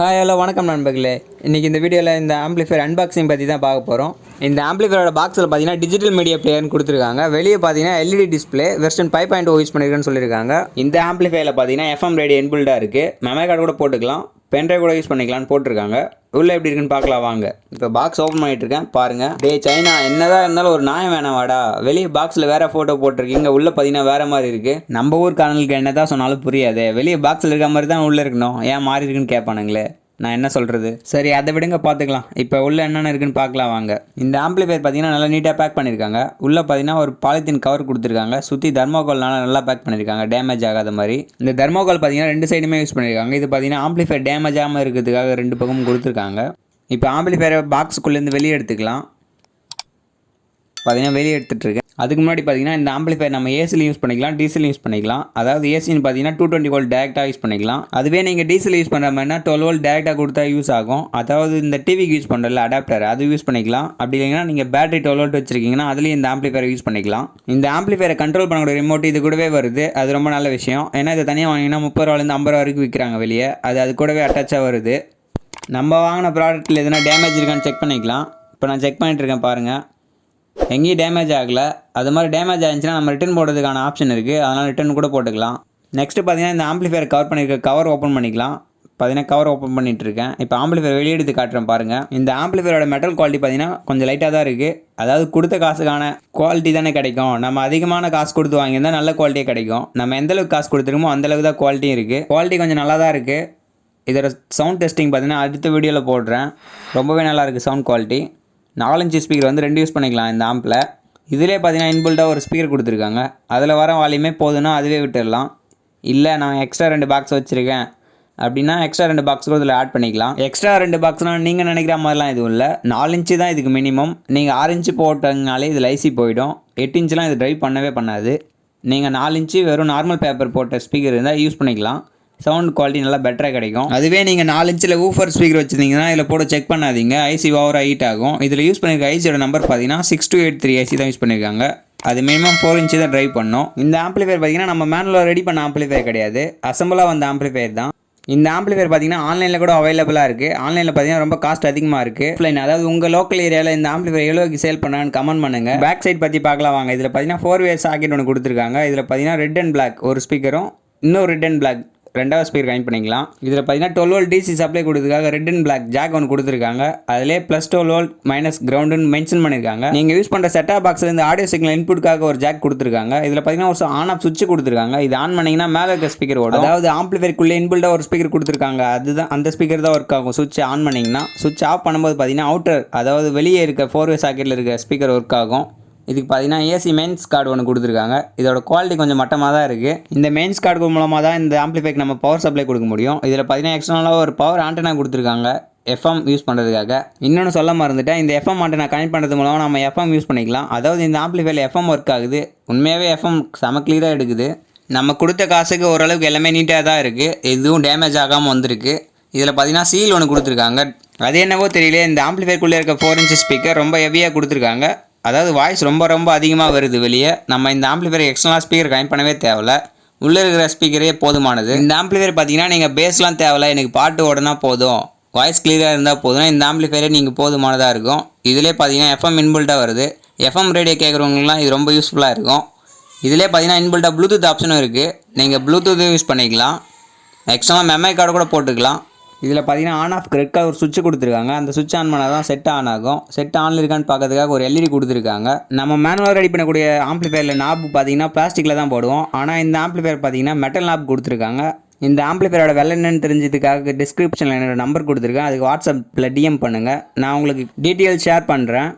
Hi hello வணக்கம் நண்பர்களே. இன்றைக்கி இந்த வீடியோவில் இந்த ஆம்பிளிஃபயர் அன்பாக்சிங் பற்றி தான் பார்க்க போகிறோம் இந்த ஆம்பிளிஃபயரோட பாக்ஸில் பார்த்தீங்கன்னா டிஜிட்டல் மீடியா பிளேயர்னு கொடுத்துருக்காங்க. வெளியே பார்த்தீங்கன்னா LED display version five point use oh பண்ணிருக்கேன்னு சொல்லியிருக்காங்க இந்த ஆம்பிளிஃபயரில் பார்த்தீங்கன்னா எஃப்எம் ரேடியோ இன்பில்டாக இருக்குது மெமரி கார்டு கூட போட்டுக்கலாம். பென்ட்ரைவ் கூட யூஸ் பண்ணிக்கலாம்னு போட்டிருக்காங்க. உள்ளே எப்படி இருக்குன்னு பார்க்கலாம் வாங்க. இப்போ பாக்ஸ் ஓப்பன் பண்ணிட்டு பாருங்கள் டே சைனா என்னதான் இருந்தாலும் ஒரு நியாயம் வேணாம் வாடா. வெளியே பாக்ஸில் வேறு ஃபோட்டோ போட்டிருக்கீங்க உள்ளே பார்த்தீங்கன்னா வேறு மாதிரி இருக்குது நம்ம ஊர் காணலுக்கு என்ன தான் சொன்னாலும் புரியாது. வெளியே பாக்ஸில் இருக்க மாதிரி தான் உள்ளே இருக்கணும். ஏன் மாறி இருக்குன்னு கேட்பானுங்களே. நான் என்ன சொல்கிறது சரி அதை விடுங்க பார்த்துக்கலாம். இப்போ உள்ளே என்னென்ன இருக்குன்னு பார்க்கலாம் வாங்க. இந்த ஆம்பிளிஃபையர் பார்த்தீங்கன்னா நல்லா நீட்டாக பேக் பண்ணியிருக்காங்க உள்ளே பார்த்தீங்கன்னா ஒரு பாலித்தீன் கவர் கொடுத்துருக்காங்க. சுற்றி தர்மோகோல்னால நல்லா பேக் பண்ணியிருக்காங்க டேமேஜ் ஆகாத மாதிரி. இந்த தர்மோகோல் பார்த்தீங்கன்னா ரெண்டு சைடுமே யூஸ் பண்ணியிருக்காங்க இது பார்த்தீங்கன்னா ஆம்பிளிஃபையர் டேமேஜ் ஆகாமல் இருக்கிறதுக்காக ரெண்டு பக்கமும் கொடுத்துருக்காங்க. இப்போ ஆம்பிளிஃபையரை பாக்ஸுக்குள்ளேருந்து வெளியே எடுத்துக்கலாம். பார்த்தீங்கன்னா வெளியே எடுத்துகிட்ருக்கேன் அதுக்கு முன்னாடி பார்த்தீங்கன்னா இந்த ஆம்பிளிஃபயர் நம்ம ஏசியில் யூஸ் பண்ணிக்கலாம் டீசல் யூஸ் பண்ணிக்கலாம். அதாவது ஏசின்னு பார்த்தீங்கன்னா டூ டுவெண்ட்டி வோல்ட் டேரெக்டாக யூஸ் பண்ணிக்கலாம். அதுவே நீங்கள் டீசல் யூஸ் பண்ணுற மாதிரினா டுவெல் வோல்ட் டேரெக்டாக கொடுத்தா யூஸ் ஆகும். அதாவது இந்த டிவிக்கு யூஸ் பண்ணுறல அடாப்டர் அது யூஸ் பண்ணிக்கலாம். அப்படி இல்லைங்கன்னா நீங்கள் பேட்டரி டுவெல் வோல்ட் வச்சிருக்கீங்கன்னா அதுலேயும் இந்த ஆம்பிளிஃபையர் யூஸ் பண்ணிக்கலாம். இந்த ஆம்பிளிஃபயரை கண்ட்ரோல் பண்ணக்கூடிய ரிமோட் இது கூடவே வருது. அது ரொம்ப நல்ல விஷயம். ஏன்னா இதை தனியாக வாங்கினா முப்பது ரூபாலேருந்து ஐம்பது ரூபா வரைக்கும் விற்கிறாங்க வெளியே. அது அது கூடவே அட்டாச்சாக வருது. நம்ம வாங்கின ப்ராடக்ட்டில் எதுனா டேமேஜ் இருக்கான்னு செக் பண்ணிக்கலாம். இப்போ நான் செக் பண்ணிட்டு இருக்கேன் பாருங்கள் எங்கேயும் டேமேஜ் ஆகலை. அது மாதிரி டேமேஜ் ஆச்சுன்னா நம்ம ரிட்டர்ன் போடுறதுக்கான ஆப்ஷன் இருக்குது அதனால் ரிட்டர்ன் கூட போட்டுக்கலாம். நெக்ஸ்ட்டு பார்த்தீங்கன்னா இந்த ஆம்பிளிஃபயர் கவர் பண்ணியிருக்க கவர் ஓப்பன் பண்ணிக்கலாம். பார்த்தீங்கன்னா கவர் ஓப்பன் பண்ணிட்டு இருக்கேன். இப்போ ஆம்பிளிஃபயர் வெளியே எடுத்து காட்டுறேன் பாருங்கள் இந்த ஆம்பிளிஃபயரோட மெட்டல் குவாலிட்டி பார்த்தீங்கன்னா கொஞ்சம் லைட்டாக தான் இருக்குது அதாவது கொடுத்த காசுக்கான குவாலிட்டி தானே கிடைக்கும். நம்ம அதிகமான காசு கொடுத்து வாங்கியிருந்தா நல்ல குவாலிட்டியே கிடைக்கும். நம்ம எந்த அளவுக்கு காசு கொடுத்துருமோ அந்தளவுக்கு தான் குவாலிட்டியும் இருக்குது குவாலிட்டி கொஞ்சம் நல்லா தான் இருக்குது இதோட சவுண்ட் டெஸ்டிங் பார்த்தீங்கன்னா அடுத்த வீடியோவில் போடுறேன். ரொம்பவே நல்லாயிருக்கு சவுண்ட் குவாலிட்டி நாலஞ்சு ஸ்பீக்கர் வந்து ரெண்டு யூஸ் பண்ணிக்கலாம் இந்த ஆம்பில் இதிலே பார்த்தீங்கன்னா இன்புல்டாக ஒரு ஸ்பீக்கர் கொடுத்துருக்காங்க. அதில் வர வால்யூமே போதுன்னா அதுவே விட்டுடலாம். இல்லை நான் எக்ஸ்ட்ரா ரெண்டு பாக்ஸ் வச்சுருக்கேன். அப்படின்னா எக்ஸ்ட்ரா ரெண்டு பாக்ஸ் கூட இதில் ஆட் பண்ணிக்கலாம். எக்ஸ்ட்ரா ரெண்டு பாக்ஸ்னால் நீங்கள் நினைக்கிற மாதிரிலாம் எதுவும் இல்லை. நாலு இன்ச்சு தான் இதுக்கு மினிமம் நீங்கள் ஆறு இன்ச்சு போட்டங்கனாலே இதில் ஐசி போயிடும். எட்டு இன்ச்சுலாம் இது ட்ரைவ் பண்ணவே பண்ணாது. நீங்கள் நாலு இன்ச்சு வெறும் நார்மல் பேப்பர் போட்ட ஸ்பீக்கர் இருந்தால் யூஸ் பண்ணிக்கலாம். சவுண்ட் குவாலிட்டி நல்லா பெட்டராக கிடைக்கும். அதுவே நீங்கள் நாலு இன்ச்சில் ஊஃபர் ஸ்பீக்கர் வச்சுருந்தீங்கன்னா இதில் போட்டு செக் பண்ணாதீங்க. ஐசி ஓவர் ஹீட் ஆகும். இதில் யூஸ் பண்ணியிருக்க ஐசியோட நம்பர் பார்த்தீங்கன்னா six two eight three IC தான் யூஸ் பண்ணியிருக்காங்க அது மினிமம் ஃபோர் இன்ச்சு தான் ட்ரைவ் பண்ணோம். இந்த ஆம்பிளிஃபயர் பார்த்தீங்கன்னா நம்ம மேனுவலாக ரெடி பண்ண ஆம்பிளிஃபயர் கிடையாது. அசம்பிளாக வந்த ஆம்பிளிஃபயர் தான். இந்த ஆம்பிளிஃபயர் பார்த்தீங்கன்னா ஆன்லைனில் கூட அவைலபிளாக இருக்குது ஆன்லைனில் பார்த்தீங்கன்னா ரொம்ப காஸ்ட் அதிகமாக இருக்குது ஆஃப்லைன் அதாவது உங்கள் லோக்கல் ஏரியாவில் இந்த ஆம்பிளிஃபயர் எவ்வளோக்கு சேல் பண்ணான்னு கமெண்ட் பண்ணுங்கள் பேக் சைட் பற்றி பார்க்கலாம் வாங்க. இதில் பார்த்தீங்கன்னா ஃபோர் வே சாக்கெட் ஒன்று கொடுத்துருக்காங்க. இதில் பார்த்தீங்கன்னா ரெட் அண்ட் பிளாக் ஒரு ஸ்பீக்கரும் இன்னும் ரெட் அண்ட் பிளாக் ரெண்டாவது ஸ்பீக்கர் கனெக்ட் பண்ணிக்கலாம். இதில் பார்த்தீங்கன்னா டுவெல் வோல்ட் டிசி சப்ளை கொடுத்துருக்காங்க ரெட் அண்ட் பிளாக் ஜாக் ஒன்று கொடுத்துருக்காங்க. அதிலே ப்ளஸ் டுவெல் வோல்ட் மைனஸ் கிரவுண்டுன்னு மென்ஷன் பண்ணியிருக்காங்க நீங்கள் யூஸ் பண்ணுற செட்டா பாக்ஸில் இந்த ஆடியோ சிக்னல் இன்புட்காக ஒரு ஜாக் கொடுத்துருக்காங்க. இதில் பார்த்தீங்கன்னா ஒரு ஆன் ஆஃப் சுவிட்ச் கொடுத்துருக்காங்க. இது ஆன் பண்ணிங்கன்னா மேலே இருக்க ஸ்பீக்கர் ஓடும். அதாவது ஆம்பிளிஃபைக்குள்ளே இன்புல்டாக ஒரு ஸ்பீக்கர் கொடுத்துருக்காங்க. அதுதான் அந்த ஸ்பீக்கர் தான் ஒர்க் ஆகும். சுவிட்ச் ஆன் பண்ணிங்கன்னா சுவிட்ச் ஆஃப் பண்ணும்போது பார்த்தீங்கன்னா அவுட்டர் அதாவது வெளியே இருக்க ஃபோர் வே சாக்கெட்டில் இருக்க ஸ்பீக்கர் ஒர்க் ஆகும். இதுக்கு பார்த்தீங்கன்னா ஏசி மெயின்ஸ் கார்டு ஒன்று கொடுத்துருக்காங்க. இதோட குவாலிட்டி கொஞ்சம் மட்டமாக தான் இருக்குது இந்த மெயின்ஸ் கார்டு மூலமாக தான் இந்த ஆம்பிளிஃபைக்கு நம்ம பவர் சப்ளை கொடுக்க முடியும். இதில் பார்த்தீங்கன்னா எக்ஸ்டர்னலாக ஒரு பவர் ஆண்டனா கொடுத்துருக்காங்க. எஃப்எம் யூஸ் பண்ணுறதுக்காக இன்னொன்று சொல்ல மறந்துட்டேன். இந்த எஃப்எம் ஆண்டனா கனெக்ட் பண்ணுறது மூலமாக நம்ம எஃப்எம் யூஸ் பண்ணிக்கலாம். அதாவது இந்த ஆம்பிளிஃபைல எஃப்எம் ஒர்க் ஆகுது. உண்மையாகவே எஃப்எம் செம கிளியராக எடுக்குது. நம்ம கொடுத்த காசுக்கு ஓரளவுக்கு எல்லாமே நீட்டாக தான் இருக்குது எதுவும் டேமேஜ் ஆகாமல் வந்திருக்கு. இதில் பார்த்தீங்கன்னா சீல் ஒன்று கொடுத்துருக்காங்க. அது என்னவோ தெரியல இந்த ஆம்பிளிஃபைக்குள்ளே இருக்க ஃபோர் இன்ச் ஸ்பீக்கர் ரொம்ப ஹெவியாக கொடுத்துருக்காங்க. அதாவது வாய்ஸ் ரொம்ப ரொம்ப அதிகமாக வருது வெளியே. நம்ம இந்த ஆம்பிளிஃபையர் எக்ஸ்டர்னலாக ஸ்பீக்கர் கனெக்ட் பண்ணவே தேவையில்ல. உள்ளே இருக்கிற ஸ்பீக்கரே போதுமானது. இந்த ஆம்பிளிஃபையர் பார்த்தீங்கன்னா நீங்கள் பேஸ்லாம் தேவையில்ல. எனக்கு பாட்டு ஓடனா போதும். வாய்ஸ் கிளியராக இருந்தால் போதும்னா இந்த ஆம்பிளிஃபையரே நீங்கள் போதுமானதாக இருக்கும். இதிலே பார்த்தீங்கன்னா எஃப்எம் இன்புல்ட்டாக வருது. எஃப்எம் ரேடியோ கேட்குறவங்களுக்குலாம் இது ரொம்ப யூஸ்ஃபுல்லாக இருக்கும். இதிலே பார்த்தீங்கன்னா இன்புல்ட்டாக ப்ளூடூத் ஆப்ஷனும் இருக்குது நீங்கள் ப்ளூடூத்தும் யூஸ் பண்ணிக்கலாம். எக்ஸ்ட்ரா மெமரி கார்டு கூட போட்டுக்கலாம். இதில் பார்த்தீங்கன்னா ஆன் ஆஃப் ரெட் கலர் ஒரு சுவிட்ச் கொடுத்துருக்காங்க. அந்த சுவிட்ச் ஆன் பண்ணால் தான் செட் ஆன் ஆகும். செட் ஆன்ல இருக்கான்னு பார்க்கறதுக்காக ஒரு எல்இடி கொடுத்துருக்காங்க. நம்ம மேனுவல் ரெடி பண்ணக்கூடிய ஆம்பிளிஃபையரில் நாப் பார்த்தீங்கன்னா பிளாஸ்டிக்கில் தான் போடுவோம். ஆனால் இந்த ஆம்பிளிஃபையர் பார்த்தீங்கன்னா மெட்டல் நாப் கொடுத்துருக்காங்க. இந்த ஆம்பிளிஃபையரோட விலை என்னன்னு தெரிஞ்சதுக்காக டிஸ்கிரிப்ஷனில் என்னோட நம்பர் கொடுத்துருக்கேன். அதுக்கு வாட்ஸ்அப்பில் டிஎம் பண்ணுங்கள் நான் உங்களுக்கு டீட்டெயில் ஷேர் பண்ணுறேன்